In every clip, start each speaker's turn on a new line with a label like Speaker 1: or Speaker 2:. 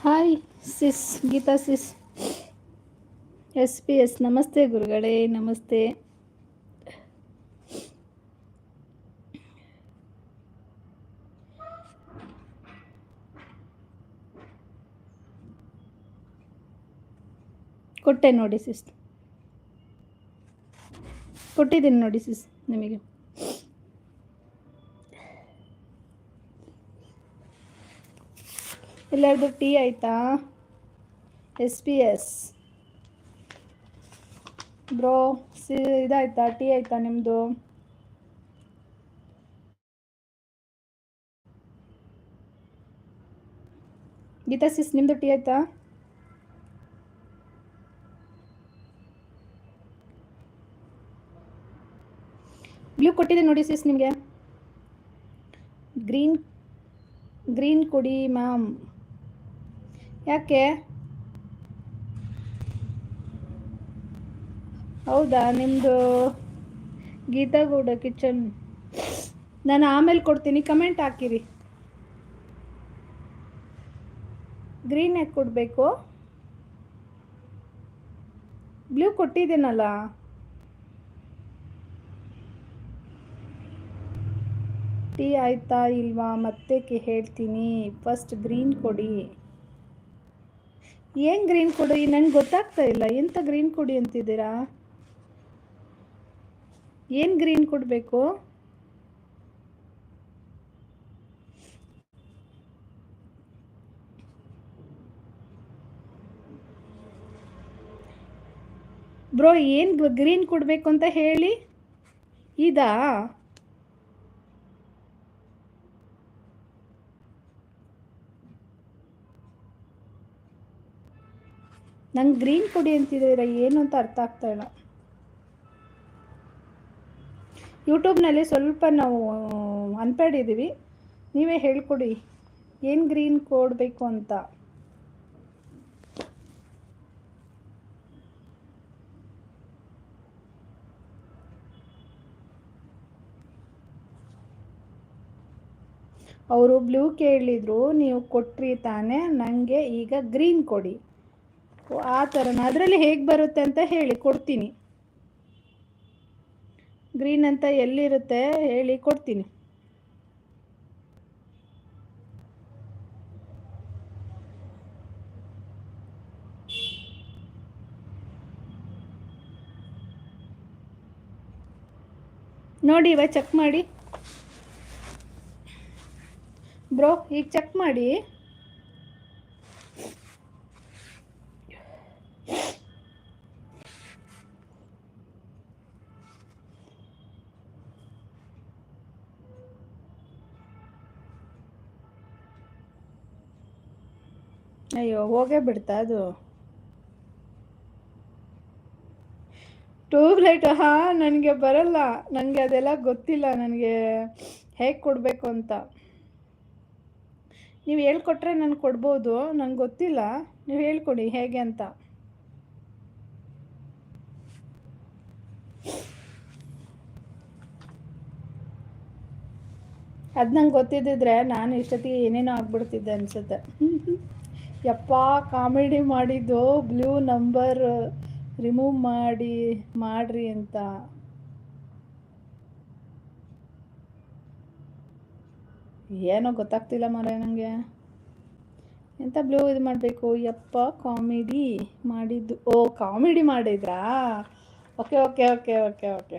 Speaker 1: Hi sis Geetha sis S P S ನಮಸ್ತೆ ಗುರುಗಳೇ ನಮಸ್ತೆ ಕೊಟ್ಟೆ ನೋಡಿ ಸಿಸ್ ಕೊಟ್ಟಿದ್ದೀನಿ ನೋಡಿ ಸಿಸ್ ನಿಮಗೆ ಎಲ್ಲರದು ಟೀ ಆಯಿತಾ? S P S bro, C, ಇದಾಯ್ತಾ? ಟೀ ಆಯಿತಾ ನಿಮ್ಮದು ಗೀತಾ ಸಿಸ್ ನಿಮ್ಮದು ಟೀ ಆಯಿತಾ? ಬ್ಲೂ ಕೊಟ್ಟಿದೆ ನೋಡಿ ಸಿಸ್ ನಿಮಗೆ. ಗ್ರೀನ್ ಗ್ರೀನ್ ಕೊಡಿ ಮ್ಯಾಮ್. ಯಾಕೆ? ಹೌದಾ? ನಿಮ್ಮದು ಗೀತಾಗೌಡ ಕಿಚನ್. ನಾನು ಆಮೇಲೆ ಕೊಡ್ತೀನಿ. ಕಮೆಂಟ್ ಹಾಕಿರಿ. ಗ್ರೀನ್ ಯಾಕೆ ಕೊಡಬೇಕು? ಬ್ಲೂ ಕೊಟ್ಟಿದ್ದೀನಲ್ಲ? ಟೀ ಆಯ್ತಾ ಇಲ್ವಾ? ಮತ್ತೆ ಹೇಳ್ತೀನಿ. ಫಸ್ಟ್ ಗ್ರೀನ್ ಕೊಡಿ. ಏನು ಗ್ರೀನ್ ಕೊಡಿ? ನಂಗೆ ಗೊತ್ತಾಗ್ತಾ ಇಲ್ಲ. ಎಂಥ ಗ್ರೀನ್ ಕೊಡಿ ಅಂತಿದ್ದೀರಾ? ಏನು ಗ್ರೀನ್ ಕೊಡಬೇಕು? ಬ್ರೋ, ಏನು ಗ್ರೀನ್ ಕೊಡಬೇಕು ಅಂತ ಹೇಳಿ? ಇದಾ? ನಂಗೆ ಗ್ರೀನ್ ಕೊಡಿ ಅಂತಿದ್ದೀರ ಏನು ಅಂತ ಅರ್ಥ ಆಗ್ತಾ ಇಲ್ಲ. ಯೂಟ್ಯೂಬ್ನಲ್ಲಿ ಸ್ವಲ್ಪ ನಾವು ಅನ್ಪೇಡ್ ಇದ್ದೀವಿ ನೀವೇ ಹೇಳ್ಕೊಡಿ, ಏನು ಗ್ರೀನ್ ಕೊಡಬೇಕು ಅಂತ? ಅವರು ಬ್ಲೂ ಕೇಳಿದ್ರು, ನೀವು ಕೊಟ್ರಿ ತಾನೇ ನನಗೆ ಈಗ ಗ್ರೀನ್ ಕೊಡಿ. ಆ ಥರನ ಅದರಲ್ಲಿ ಹೇಗೆ ಬರುತ್ತೆ ಅಂತ ಹೇಳಿ ಕೊಡ್ತೀನಿ. ಗ್ರೀನ್ ಅಂತ ಎಲ್ಲಿರುತ್ತೆ ಹೇಳಿ ಕೊಡ್ತೀನಿ. ನೋಡಿ, ಇವಾಗ ಚೆಕ್ ಮಾಡಿ. ಬ್ರೋ ಈಗ ಚೆಕ್ ಮಾಡಿ. ಅಯ್ಯೋ, ಹೋಗೇ ಬಿಡ್ತಾ ಅದು. ಟ್ಯೂಬ್ಲೈಟ್ ಹಾ ನನಗೆ ಬರಲ್ಲ. ನನಗೆ ಅದೆಲ್ಲ ಗೊತ್ತಿಲ್ಲ. ನನಗೆ ಹೇಗೆ ಕೊಡಬೇಕು ಅಂತ. ನೀವು ಹೇಳ್ಕೊಟ್ರೆ ನಾನು ಕೊಡ್ಬೋದು. ನಂಗೆ ಗೊತ್ತಿಲ್ಲ. ನೀವು ಹೇಳ್ಕೊಡಿ, ಹೇಗೆ ಅಂತ. ಅದು ನಂಗೆ ಗೊತ್ತಿದ್ದಿದ್ರೆ ನಾನು ಇಷ್ಟೊತ್ತಿಗೆ ಏನೇನೋ ಆಗ್ಬಿಡ್ತಿದ್ದೆ ಅನ್ಸುತ್ತೆ. ಯಪ್ಪ, ಕಾಮಿಡಿ ಮಾಡಿದ್ದು ಬ್ಲೂ ನಂಬರ್ ರಿಮೂವ್ ಮಾಡಿ, ಮಾಡ್ರಿ ಅಂತ. ಏನೋ ಗೊತ್ತಾಗ್ತಿಲ್ಲ ಮರ ನನಗೆ ಎಂತ ಬ್ಲೂ ಇದು ಮಾಡಬೇಕು? ಯಪ್ಪ, ಕಾಮಿಡಿ ಮಾಡಿದ್ದು. ಓ, ಕಾಮಿಡಿ ಮಾಡಿದ್ರಾ? Okay okay okay okay okay.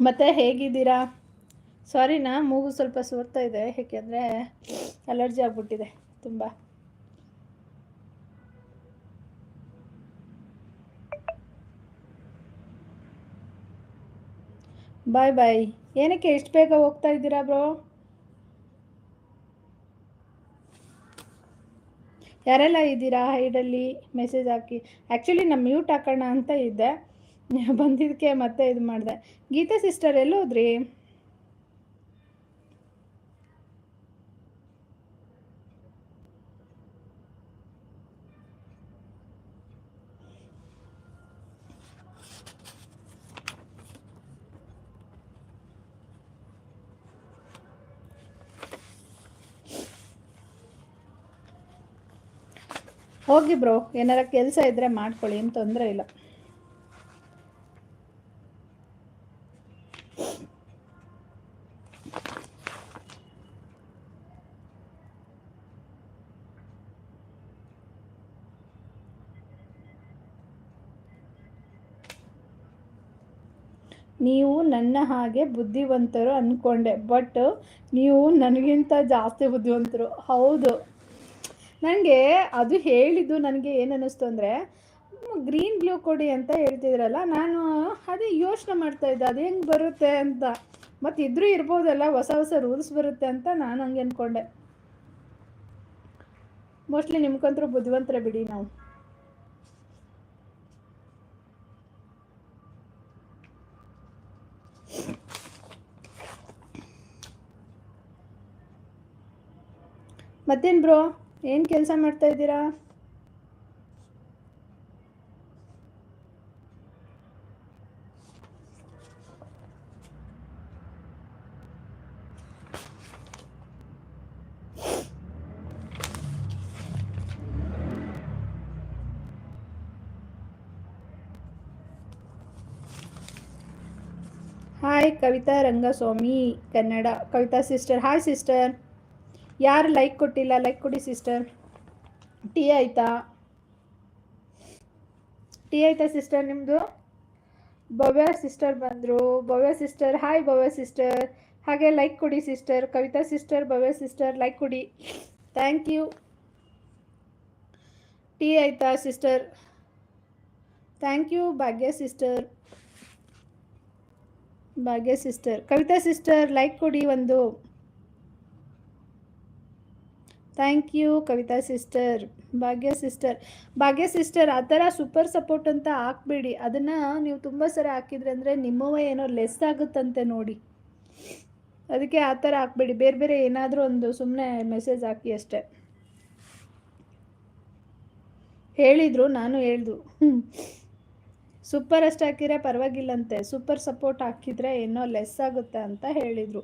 Speaker 1: ಮತ್ತೆ ಹೇಗಿದ್ದೀರಾ? ಸಾರಿನಾ ಮೂಗು ಸ್ವಲ್ಪ ಸೋರ್ತಾ ಇದೆ ಏಕೆಂದರೆ ಅಲರ್ಜಿ ಆಗ್ಬಿಟ್ಟಿದೆ ತುಂಬ. ಬಾಯ್ ಬಾಯ್ ಏನಕ್ಕೆ ಎಷ್ಟು ಬೇಗ ಹೋಗ್ತಾ ಇದ್ದೀರಾ ಬ್ರೋ ಯಾರೆಲ್ಲ ಇದ್ದೀರಾ ಹೈಡಲ್ಲಿ ಮೆಸೇಜ್ ಹಾಕಿ. ಆ್ಯಕ್ಚುಲಿ ನಾನು ಮ್ಯೂಟ್ ಹಾಕೋಣ ಅಂತ ಇದ್ದೆ. ಬಂದಿದ್ದಕ್ಕೆ ಮತ್ತೆ ಇದು ಮಾಡಿದೆ. ಗೀತಾ ಸಿಸ್ಟರ್ ಎಲ್ಲೋದ್ರಿ ಹೋಗಿ ಬ್ರೋ, ಏನಾರ ಕೆಲಸ ಇದ್ದರೆ ಮಾಡ್ಕೊಳ್ಳಿ, ಏನು ತೊಂದರೆ ಇಲ್ಲ. ನೀವು ನನ್ನ ಹಾಗೆ ಬುದ್ಧಿವಂತರು ಅಂದ್ಕೊಂಡೆ ಬಟ್ ನೀವು ನನಗಿಂತ ಜಾಸ್ತಿ ಬುದ್ಧಿವಂತರು. ಹೌದು. ನನಗೆ ಅದು ಹೇಳಿದ್ದು ನನಗೆ ಏನನ್ನಿಸ್ತು ಅಂದರೆ, ಗ್ರೀನ್ ಬ್ಲೂ ಕೊಡಿ ಅಂತ ಹೇಳ್ತಿದ್ರಲ್ಲ, ನಾನು ಅದೇ ಯೋಚನೆ ಮಾಡ್ತಾ ಇದ್ದೆ, ಅದು ಹೆಂಗೆ ಬರುತ್ತೆ ಅಂತ. ಮತ್ತು ಇದ್ರೂ ಇರ್ಬೋದಲ್ಲ, ಹೊಸ ಹೊಸ ರೂಲ್ಸ್ ಬರುತ್ತೆ ಅಂತ ನಾನು ಹಂಗೆ ಅಂದ್ಕೊಂಡೆ ಮೋಸ್ಟ್ಲಿ ನಿಮ್ಗಂತರೂ ಬುದ್ಧಿವಂತರ ಬಿಡಿ ನಾವು. ಮತ್ತೇನು ಬ್ರೋ? ಏನು ಕೆಲಸ ಮಾಡ್ತಾ ಇದ್ದೀರಾ? Hi Kavitha Rangaswamy Kannada Kavitha sister hi sister ಯಾರು ಲೈಕ್ ಕೊಟ್ಟಿಲ್ಲ ಲೈಕ್ ಕೊಡಿ ಸಿಸ್ಟರ್ ಟೀ ಆಯಿತಾ? ಟೀ ಆಯಿತಾ ಸಿಸ್ಟರ್ ನಿಮ್ಮದು ಭವ್ಯ ಸಿಸ್ಟರ್ ಬಂದರು. Bhavya sister hi Bhavya sister ಹಾಗೆ ಲೈಕ್ ಕೊಡಿ sister Kavitha sister Bhavya sister like ಕೊಡಿ. ಥ್ಯಾಂಕ್ ಯು ಟೀ ಆಯ್ತಾ sister thank you Bhagya sister Bhagya sister Kavitha sister like ಕೊಡಿ ಒಂದು. Thank you Kavitha sister Bhagya sister Bhagya sister ಆ ಥರ super support ಅಂತ ಹಾಕ್ಬೇಡಿ. ಅದನ್ನು ನೀವು ತುಂಬ ಸರಿ ಹಾಕಿದ್ರೆ ಅಂದರೆ ನಿಮ್ಮವ ಏನೋ ಲೆಸ್ ಆಗುತ್ತಂತೆ ನೋಡಿ. ಅದಕ್ಕೆ ಆ ಥರ ಹಾಕ್ಬೇಡಿ. ಬೇರೆ ಬೇರೆ ಏನಾದರೂ ಒಂದು ಸುಮ್ಮನೆ ಮೆಸೇಜ್ ಹಾಕಿ ಅಷ್ಟೆ. ಹೇಳಿದರು, ನಾನು ಹೇಳ್ದು. ಸೂಪರ್ ಅಷ್ಟು ಹಾಕಿದ್ರೆ ಪರವಾಗಿಲ್ಲಂತೆ. ಸೂಪರ್ ಸಪೋರ್ಟ್ ಹಾಕಿದರೆ ಏನೋ ಲೆಸ್ ಆಗುತ್ತೆ ಅಂತ ಹೇಳಿದರು.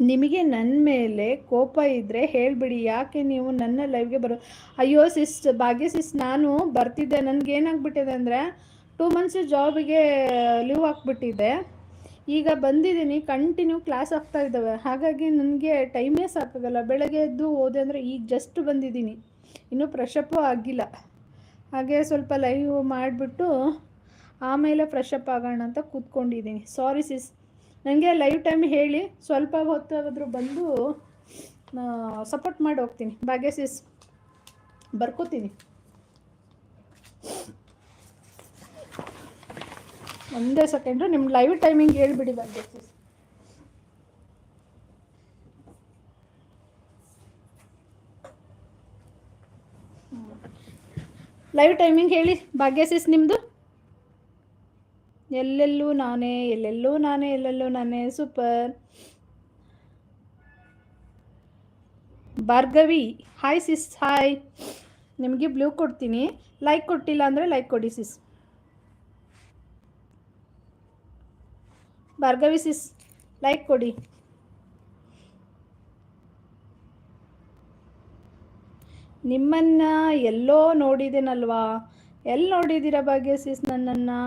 Speaker 1: ನಿಮಗೆ ನನ್ನ ಮೇಲೆ ಕೋಪ ಇದ್ದರೆ ಹೇಳಿಬಿಡಿ. ಯಾಕೆ ನೀವು ನನ್ನ ಲೈವ್ಗೆ ಬರೋ ಅಯ್ಯೋ ಸಿಸ್, ಭಾಗ್ಯ ಸಿಸ್, ನಾನು ಬರ್ತಿದ್ದೆ. ನನಗೇನಾಗ್ಬಿಟ್ಟಿದೆ ಅಂದರೆ ಟೂ ಮಂತ್ಸ್ ಜಾಬಿಗೆ ಲೀವ್ ಹಾಕ್ಬಿಟ್ಟಿದ್ದೆ. ಈಗ ಬಂದಿದ್ದೀನಿ ಕಂಟಿನ್ಯೂ ಕ್ಲಾಸ್ ಆಗ್ತಾ ಇದ್ದಾವೆ. ಹಾಗಾಗಿ ನನಗೆ ಟೈಮೇ ಸಾಕಾಗಲ್ಲ. ಬೆಳಗ್ಗೆ ಎದ್ದು ಓದೆ ಅಂದರೆ ಈಗ ಜಸ್ಟ್ ಬಂದಿದ್ದೀನಿ. ಇನ್ನೂ ಫ್ರೆಶಪ್ಪು ಆಗಿಲ್ಲ. ಹಾಗೆ ಸ್ವಲ್ಪ ಲೈವ್ ಮಾಡಿಬಿಟ್ಟು ಆಮೇಲೆ ಫ್ರೆಶಪ್ ಆಗೋಣ ಅಂತ ಕೂತ್ಕೊಂಡಿದ್ದೀನಿ. ಸಾರಿ ಸಿಸ್. ನನಗೆ ಲೈವ್ ಟೈಮ್ ಹೇಳಿ ಸ್ವಲ್ಪ ಹೊತ್ತಾದರೂ ಬಂದು ಸಪೋರ್ಟ್ ಮಾಡಿ ಹೋಗ್ತೀನಿ. ಭಾಗ್ಯ ಸಿಸ್ ಬರ್ಕೋತೀನಿ. ಒಂದೇ ಸೆಕೆಂಡು ನಿಮ್ಮ ಲೈವ್ ಟೈಮಿಂಗ್ ಹೇಳ್ಬಿಡಿ ಭಾಗ್ಯ ಸಿಸ್ ಲೈವ್ ಟೈಮಿಂಗ್ ಹೇಳಿ ಭಾಗ್ಯ ಸಿಸ್ ನಿಮ್ಮದು ಎಲ್ಲೆಲ್ಲೂ ನಾನೇ ಎಲ್ಲೆಲ್ಲೂ ನಾನೇ ಎಲ್ಲೆಲ್ಲೂ ನಾನೇ, super. Bhargavi hi sis hi ನಿಮಗೆ ಬ್ಲೂ ಕೊಡ್ತೀನಿ. ಲೈಕ್ ಕೊಟ್ಟಿಲ್ಲ ಅಂದರೆ ಲೈಕ್ ಕೊಡಿ ಸಿಸ್ ಭಾರ್ಗವಿ ಸಿಸ್ ಲೈಕ್ ಕೊಡಿ. ನಿಮ್ಮನ್ನ ಎಲ್ಲೋ ನೋಡಿದ್ದೇನಲ್ವಾ ಎಲ್ಲಿ ನೋಡಿದ್ದೀರಾ ಭಾಗ್ಯ ಸಿಸ್ ನನ್ನನ್ನು?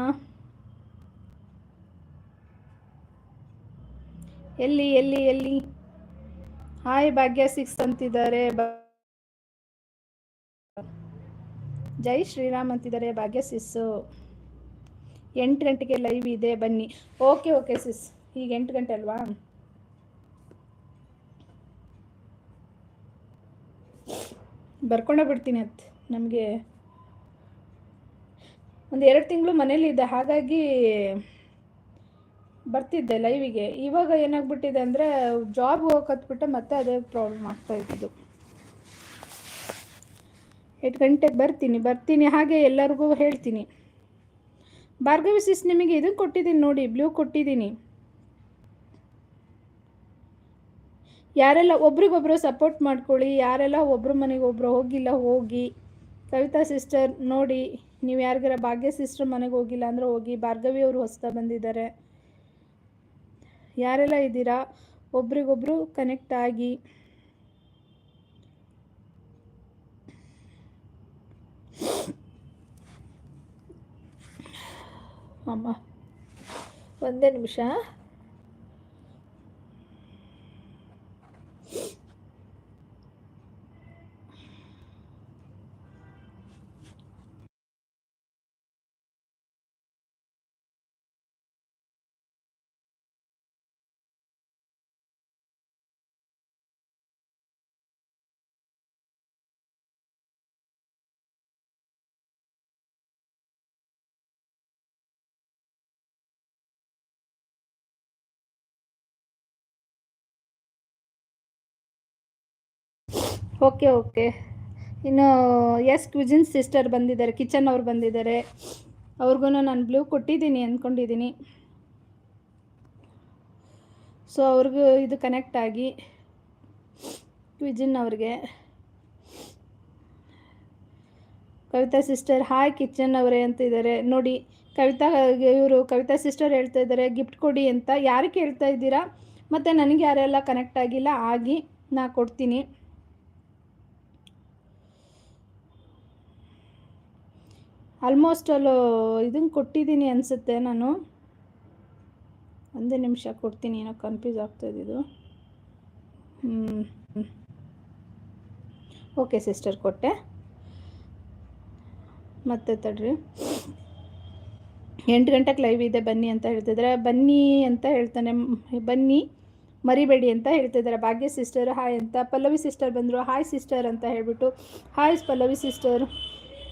Speaker 1: ಎಲ್ಲಿ ಎಲ್ಲಿ ಎಲ್ಲಿ? ಹಾಯ್ ಭಾಗ್ಯ ಸಿಕ್ಸ್ ಅಂತಿದ್ದಾರೆ. ಜೈ ಶ್ರೀರಾಮ್ ಅಂತಿದ್ದಾರೆ ಭಾಗ್ಯ ಸಿಸ್ ಎಂಟು ಗಂಟೆಗೆ ಲೈವ್ ಇದೆ, ಬನ್ನಿ. ಓಕೆ ಓಕೆ ಸಿಸ್ ಈಗ ಎಂಟು ಗಂಟೆ ಅಲ್ವಾ? ಬರ್ಕೊಂಡೇ ಬಿಡ್ತೀನಿ ಅಂತ ನಮಗೆ. ಒಂದು ಎರಡು ತಿಂಗಳು ಮನೇಲಿ ಇದೆ ಹಾಗಾಗಿ ಬರ್ತಿದ್ದೆ ಲೈವಿಗೆ ಇವಾಗ ಏನಾಗ್ಬಿಟ್ಟಿದೆ ಅಂದರೆ ಜಾಬ್ ಹೋಗತ್ಬಿಟ್ಟೆ ಮತ್ತೆ ಅದೇ ಪ್ರಾಬ್ಲಮ್ ಆಗ್ತಾ ಇದ್ದು ಎಂಟು ಗಂಟೆಗೆ ಬರ್ತೀನಿ ಬರ್ತೀನಿ ಹಾಗೆ ಎಲ್ಲರಿಗೂ ಹೇಳ್ತೀನಿ. ಭಾರ್ಗವಿ ಸಿಸ್ ನಿಮಗೆ ಇದು ಕೊಟ್ಟಿದ್ದೀನಿ ನೋಡಿ ಬ್ಲೂ ಕೊಟ್ಟಿದ್ದೀನಿ. ಯಾರೆಲ್ಲ ಒಬ್ರಿಗೊಬ್ರು ಸಪೋರ್ಟ್ ಮಾಡ್ಕೊಳ್ಳಿ, ಯಾರೆಲ್ಲ ಒಬ್ರು ಮನೆಗೆ ಒಬ್ರು ಹೋಗಿಲ್ಲ ಹೋಗಿ. ಕವಿತಾ ಸಿಸ್ಟರ್ ನೋಡಿ, ನೀವು ಯಾರಿಗಾರ ಭಾಗ್ಯ ಸಿಸ್ಟರ್ ಮನೆಗೆ ಹೋಗಿಲ್ಲ ಅಂದರೆ ಹೋಗಿ, ಭಾರ್ಗವಿ ಅವರು ಹೊಸ್ತಾ ಬಂದಿದ್ದಾರೆ. ಯಾರೆಲ್ಲ ಇದ್ದೀರಾ? ಒಬ್ರಿಗೊಬ್ರು ಕನೆಕ್ಟ್ ಆಗಿ.
Speaker 2: ಅಮ್ಮ ಒಂದೇ ನಿಮಿಷ.
Speaker 1: ಓಕೆ ಓಕೆ ಇನ್ನು ಎಸ್ ಕ್ವಿಜಿನ್ ಸಿಸ್ಟರ್ ಬಂದಿದ್ದಾರೆ ಕಿಚನ್ ಅವ್ರು ಬಂದಿದ್ದಾರೆ. ಅವ್ರಿಗೂ ನಾನು ಬ್ಲೂ ಕೊಟ್ಟಿದ್ದೀನಿ ಅಂದ್ಕೊಂಡಿದ್ದೀನಿ ಸೊ ಅವ್ರಿಗೂ ಇದು ಕನೆಕ್ಟ್ ಆಗಿ ಕ್ವಿಜಿನ್ ಅವ್ರಿಗೆ. ಕವಿತಾ ಸಿಸ್ಟರ್ ಹಾಯ್ ಕಿಚನ್ ಅವರೇ ಅಂತ ಇದ್ದಾರೆ ನೋಡಿ, ಕವಿತಾ, ಇವರು ಕವಿತಾ ಸಿಸ್ಟರ್ ಹೇಳ್ತಾ ಇದ್ದಾರೆ ಗಿಫ್ಟ್ ಕೊಡಿ ಅಂತ. ಯಾರು ಕೇಳ್ತಾ ಇದ್ದೀರಾ? ಮತ್ತು ನನಗೆ ಯಾರೆಲ್ಲ ಕನೆಕ್ಟ್ ಆಗಿಲ್ಲ, ಆಗಿ ನಾ ಕೊಡ್ತೀನಿ. ಆಲ್ಮೋಸ್ಟ್ ಅಲ್ಲೂ ಇದನ್ನು ಕೊಟ್ಟಿದ್ದೀನಿ ಅನಿಸುತ್ತೆ ನಾನು. ಒಂದೇ ನಿಮಿಷ ಕೊಡ್ತೀನಿ, ಏನೋ ಕನ್ಫ್ಯೂಸ್ ಆಗ್ತಾಯಿದ್ದು ಹ್ಞೂ ಓಕೆ ಸಿಸ್ಟರ್ ಕೊಟ್ಟೆ. ಮತ್ತೆ ತಡ್ರಿ. ಎಂಟು ಗಂಟೆಗೆ ಲೈವ್ ಇದೆ, ಬನ್ನಿ ಅಂತ ಹೇಳ್ತಿದ್ದಾರೆ ಬನ್ನಿ ಅಂತ ಹೇಳ್ತಾನೆ ಬನ್ನಿ, ಮರಿಬೇಡಿ ಅಂತ ಹೇಳ್ತಿದ್ದಾರೆ ಭಾಗ್ಯ ಸಿಸ್ಟರ್ ಹಾಯ್ ಅಂತ. ಪಲ್ಲವಿ ಸಿಸ್ಟರ್ ಬಂದರು. ಹಾಯ್ ಸಿಸ್ಟರ್ ಅಂತ ಹೇಳಿಬಿಟ್ಟು hi Pallavi sister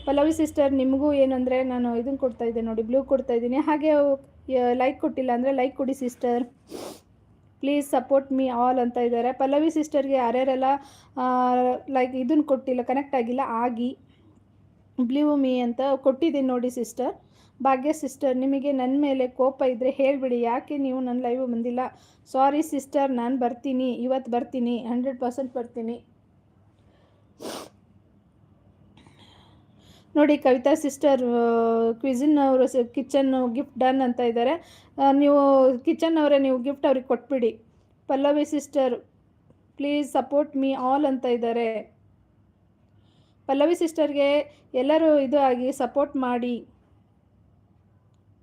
Speaker 1: Pallavi sister, ನಿಮಗೂ ಏನಂದರೆ ನಾನು ಇದನ್ನು ಕೊಡ್ತಾ ಇದ್ದೆ ನೋಡಿ ಬ್ಲೂ ಕೊಡ್ತಾ ಇದ್ದೀನಿ. ಹಾಗೆ ಲೈಕ್ ಕೊಟ್ಟಿಲ್ಲ ಅಂದರೆ ಲೈಕ್ ಕೊಡಿ sister please support me all ಅಂತ ಇದ್ದಾರೆ. ಪಲ್ಲವಿ ಸಿಸ್ಟರ್ಗೆ ಯಾರ್ಯಾರೆಲ್ಲ ಲೈಕ್ ಇದನ್ನು ಕೊಟ್ಟಿಲ್ಲ ಕನೆಕ್ಟ್ ಆಗಿಲ್ಲ, ಆಗಿ. ಬ್ಲೂ ಮೀ ಅಂತ ಕೊಟ್ಟಿದ್ದೀನಿ ನೋಡಿ ಸಿಸ್ಟರ್ ಭಾಗ್ಯ ಸಿಸ್ಟರ್ ನಿಮಗೆ ನನ್ನ ಮೇಲೆ ಕೋಪ ಇದ್ದರೆ ಹೇಳಿಬಿಡಿ. ಯಾಕೆ ನೀವು ನನ್ನ ಲೈವ್ ಬಂದಿಲ್ಲ? ಸಾರಿ ಸಿಸ್ಟರ್ ನಾನು ಬರ್ತೀನಿ. ಇವತ್ತು ಬರ್ತೀನಿ. ಹಂಡ್ರೆಡ್ ಪರ್ಸೆಂಟ್ ಬರ್ತೀನಿ. ನೋಡಿ ಕವಿತಾ ಸಿಸ್ಟರ್ ಕ್ವಿಝಿನ್ ಅವರು ಕಿಚನ್ ಗಿಫ್ಟ್ ಡನ್ ಅಂತ ಇದ್ದಾರೆ ನೀವು ಕಿಚನ್ ಅವರೇ ನೀವು ಗಿಫ್ಟ್ ಅವ್ರಿಗೆ ಕೊಟ್ಬಿಡಿ. Pallavi sister please support me all ಅಂತ ಇದ್ದಾರೆ ಪಲ್ಲವಿ ಸಿಸ್ಟರ್ಗೆ ಎಲ್ಲರೂ ಇದು ಆಗಿ ಸಪೋರ್ಟ್ ಮಾಡಿ.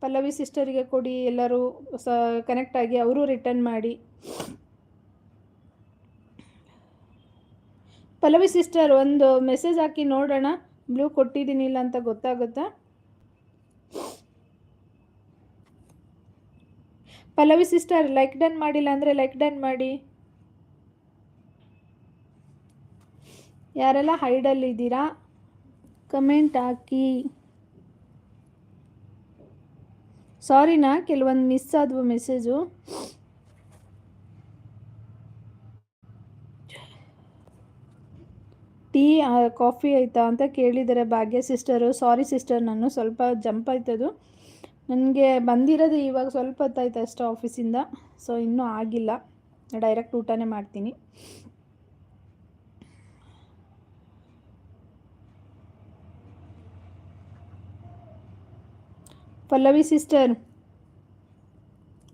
Speaker 1: ಪಲ್ಲವಿ ಸಿಸ್ಟರಿಗೆ ಕೊಡಿ, ಎಲ್ಲರೂ ಸ ಕನೆಕ್ಟ್ ಆಗಿ ಅವರು ರಿಟರ್ನ್ ಮಾಡಿ. ಪಲ್ಲವಿ ಸಿಸ್ಟರ್ ಒಂದು ಮೆಸೇಜ್ ಹಾಕಿ ನೋಡೋಣ. ಬ್ಲೂ ಕೊಟ್ಟಿದ್ದೀನಿ ಇಲ್ಲ ಅಂತ ಗೊತ್ತಾಗುತ್ತಾ? ಪಲ್ಲವಿ ಸಿಸ್ಟರ್ ಲೈಕ್ ಡನ್ ಮಾಡಿಲ್ಲ ಅಂದರೆ ಲೈಕ್ ಡನ್ ಮಾಡಿ. ಯಾರೆಲ್ಲ ಹೈಡಲ್ಲಿದ್ದೀರಾ ಕಮೆಂಟ್ ಹಾಕಿ. ಸಾರಿನಾ ಕೆಲವೊಂದು ಮಿಸ್ ಆದವು ಮೆಸೇಜು ಟೀ ಕಾಫಿ ಆಯಿತಾ ಅಂತ ಕೇಳಿದ್ದಾರೆ ಭಾಗ್ಯ ಸಿಸ್ಟರು. ಸಾರಿ ಸಿಸ್ಟರ್, ನಾನು ಸ್ವಲ್ಪ ಜಂಪ್ ಆಯ್ತದು. ನನಗೆ ಬಂದಿರೋದು ಇವಾಗ ಸ್ವಲ್ಪ ಹೊತ್ತಾಯ್ತು ಅಷ್ಟು ಆಫೀಸಿಂದ. ಸೊ, ಇನ್ನೂ ಆಗಿಲ್ಲ. ಡೈರೆಕ್ಟ್ ಊಟನೇ ಮಾಡ್ತೀನಿ. ಪಲ್ಲವಿ ಸಿಸ್ಟರ್,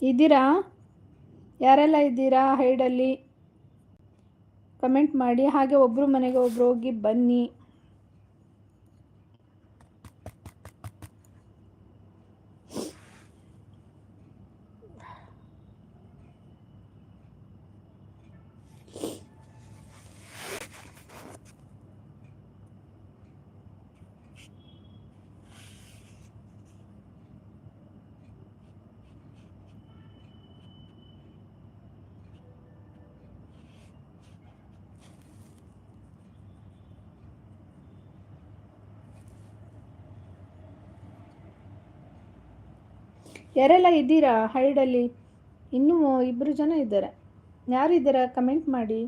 Speaker 1: ಇದ್ದೀರಾ? ಯಾರೆಲ್ಲ ಇದ್ದೀರಾ? ಹೈಡಲ್ಲಿ? ಕಮೆಂಟ್ ಮಾಡಿ. ಹಾಗೆ ಒಬ್ಬರು ಮನೆಗೆ ಒಬ್ಬರು ಹೋಗಿ ಬನ್ನಿ. ಯಾರೆಲ್ಲ ಇದ್ದೀರಾ ಹೈಡಲ್ಲಿ ಇನ್ನೂ ಇಬ್ಬರು ಜನ ಇದ್ದಾರೆ. ಯಾರಿದ್ದೀರಾ? ಕಮೆಂಟ್ ಮಾಡಿ.